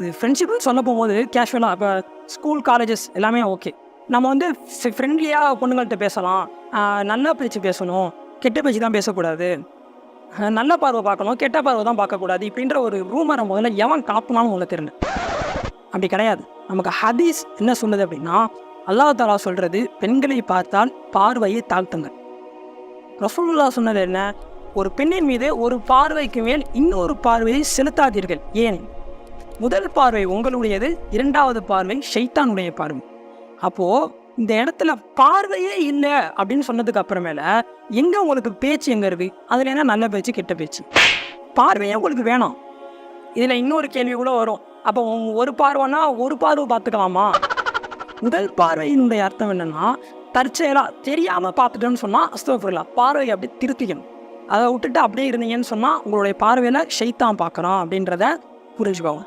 ஃப்ரெண்ட்ஷிப்னு சொல்ல போகும்போது கேஷுவலாக இப்போ ஸ்கூல் காலேஜஸ் எல்லாமே ஓகே நம்ம வந்து ஃப்ரெண்ட்லியாக பொண்ணுங்கள்கிட்ட பேசலாம். நல்லா நல்ல பேச்சு பேசணும். கெட்ட பேச்சு தான் பேசக்கூடாது. நல்ல பார்வை பார்க்கணும். கெட்ட பார்வை தான் பார்க்கக்கூடாது. இப்படின்ற ஒரு ரூமரை முதல்ல எவன் காப்பினாலும் உங்களை தெரியல அப்படி கிடையாது. நமக்கு ஹதீஸ் என்ன சொல்லுது அப்படின்னா அல்லா தாலா சொல்கிறது பெண்களை பார்த்தால் பார்வையை தாழ்த்துங்க ரசூல்லா சொன்னது என்ன? ஒரு பெண்ணின் மீது ஒரு பார்வைக்கு மேல் இன்னொரு பார்வையை செலுத்தாதீர்கள். ஏன்? முதல் பார்வை உங்களுடையது இரண்டாவது பார்வை ஷைத்தானுடைய பார்வை. அப்போது இந்த இடத்துல பார்வையே இல்லை அப்படின்னு சொன்னதுக்கு அப்புறமேல எங்கே உங்களுக்கு பேச்சு எங்கே இருக்குது அதில் என்ன நல்ல பேச்சு கெட்ட பேச்சு? பார்வையே உங்களுக்கு வேணாம். இதில் இன்னொரு கேள்வி கூட வரும். அப்போ ஒரு பார்வைனா ஒரு பார்வை பார்த்துக்கலாமா? முதல் பார்வையினுடைய அர்த்தம் என்னென்னா தற்செயலாக தெரியாமல் பார்த்துட்டோன்னு சொன்னால் அஸ்தோஃபுல்லா பார்வையை அப்படி திருத்திக்கணும். அதை விட்டுட்டு அப்படியே இருந்தீங்கன்னு சொன்னால் உங்களுடைய பார்வையில் ஷைத்தான் பார்க்குறோம் அப்படின்றத புரிஞ்சுக்கோங்க.